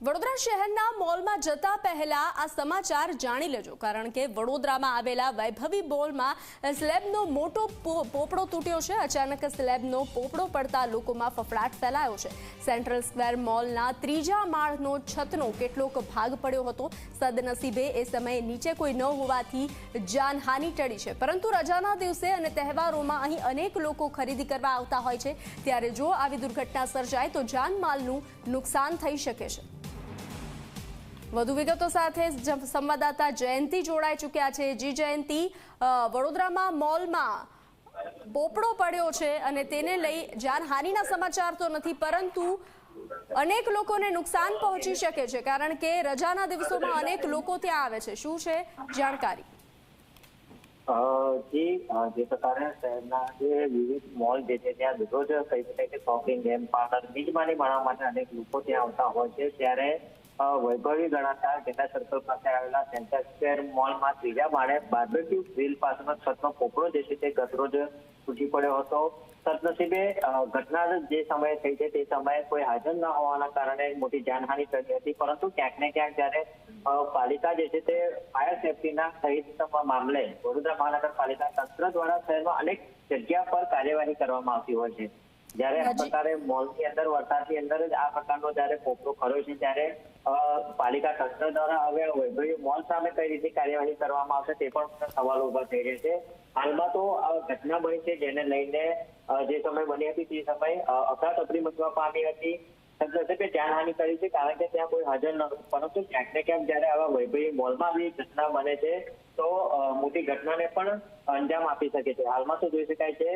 વડોદરા શહેરના મોલમાં જતા પહેલા આ સમાચાર જાણી લેજો, કારણ કે વડોદરામાં આવેલા વૈભવી મોલમાં સ્લેબનો મોટો પોપડો તૂટ્યો છે. અચાનક સ્લેબનો પોપડો પડતા લોકોમાં ફફડાટ ફેલાયો છે. સેન્ટ્રલ સ્ક્વેર મોલના ત્રીજા માળનો છતનો કેટલોક ભાગ પડ્યો હતો. સદનસીબે એ સમયે નીચે કોઈ ન હોવાથી જાનહાનિ ટળી છે. પરંતુ રજાના દિવસે અને તહેવારોમાં અહીં અનેક લોકો ખરીદી કરવા આવતા હોય છે. ત્યારે જો આવી દુર્ઘટના સર્જાય તો જાનમાલનું નુકસાન થઈ શકે છે. વધુ વિગતો સાથે સંવાદદાતા જયંતિ જોડાઈ ચૂક્યા છે. જી જયંતિ વડોદરામાં મોલમાં પોપડો પડ્યો છે અને તેને લઈ જાનહાનિના સમાચાર તો નથી, પરંતુ અનેક લોકોને નુકસાન પહોંચી શકે છે, કારણ કે રજાના દિવસોમાં અનેક લોકો ત્યાં આવે છે. શું છે જાણકારી? જી જે પ્રકારે શહેરના જે વિવિધ મોલ જે છે, ત્યાં દરરોજ કહી શકાય કે શોપિંગ ગેમ પાર્લર બીજમાની માણવા માટે અનેક લોકો ત્યાં આવતા હોય છે. ત્યારે વૈભવી ગણાતા ગેટા સર્કલ પાસે આવેલા સેન્ટર સ્ક્વેર મોલમાં ત્રીજા માળે બાર્બેક્યુ ગ્રીલ પાસેનો છતનો પોપડો જે છે તે ગતરોજ તૂટી પડ્યો હતો. સદનસીબે ઘટના જે સમયે થઈ છે તે સમયે કોઈ હાજર ન હોવાના કારણે મોટી જાનહાનિ થઈ હતી. પરંતુ ક્યાંક ને ક્યાંક જ્યારે પાલિકા જે છે તે ફાયર સેફટીના સહિત મામલે વડોદરા મહાનગરપાલિકા તંત્ર દ્વારા શહેરમાં અનેક જગ્યા પર કાર્યવાહી કરવામાં આવતી હોય છે. જ્યારે આ. પ્રકારે મોલની અંદર વરસાદની અંદર જ આ પ્રકારનો જ્યારે પોપડો ખરો છે ત્યારે પાલિકા તંત્ર દ્વારા હવે વૈભવી મોલ સામે કઈ રીતે કાર્યવાહી કરવામાં આવશે તે પણ સવાલો ઊભા થઈ રહ્યા છે. હાલમાં તો આ ઘટના બની છે જેને લઈને જે સમય બની હતી તે સમય અફરાતફરી મચવા પામી હતી. સદનસીબે જાનહાની કરી છે કારણ કે ત્યાં કોઈ હાજર ન પરંતુ ક્યાંક ને ક્યાંક જ્યારે આવા વૈભવી મોલમાં આવી ઘટના બને છે તો મોટી ઘટનાને પણ અંજામ આપી શકે છે. હાલમાં શું જોઈ શકાય છે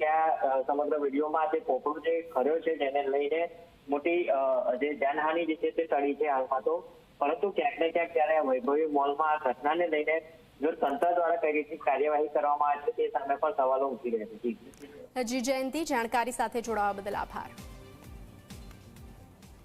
કે આ સમગ્ર વિડીયોમાં જે પોપડો જે ખર્યો છે જેને લઈને મોટી જે જાનહાનિ જે છે તે ટળી છે હાલમાં તો. પરંતુ ક્યાંક ને ક્યાંક ત્યારે વૈભવી મોલમાં આ ઘટનાને લઈને જો તંત્ર દ્વારા કઈ રીતે કાર્યવાહી કરવામાં આવે છે તે સામે પણ સવાલો ઉઠી રહ્યા છે. જી, જયંતિ. જાણકારી સાથે જોડાવા બદલ આભાર.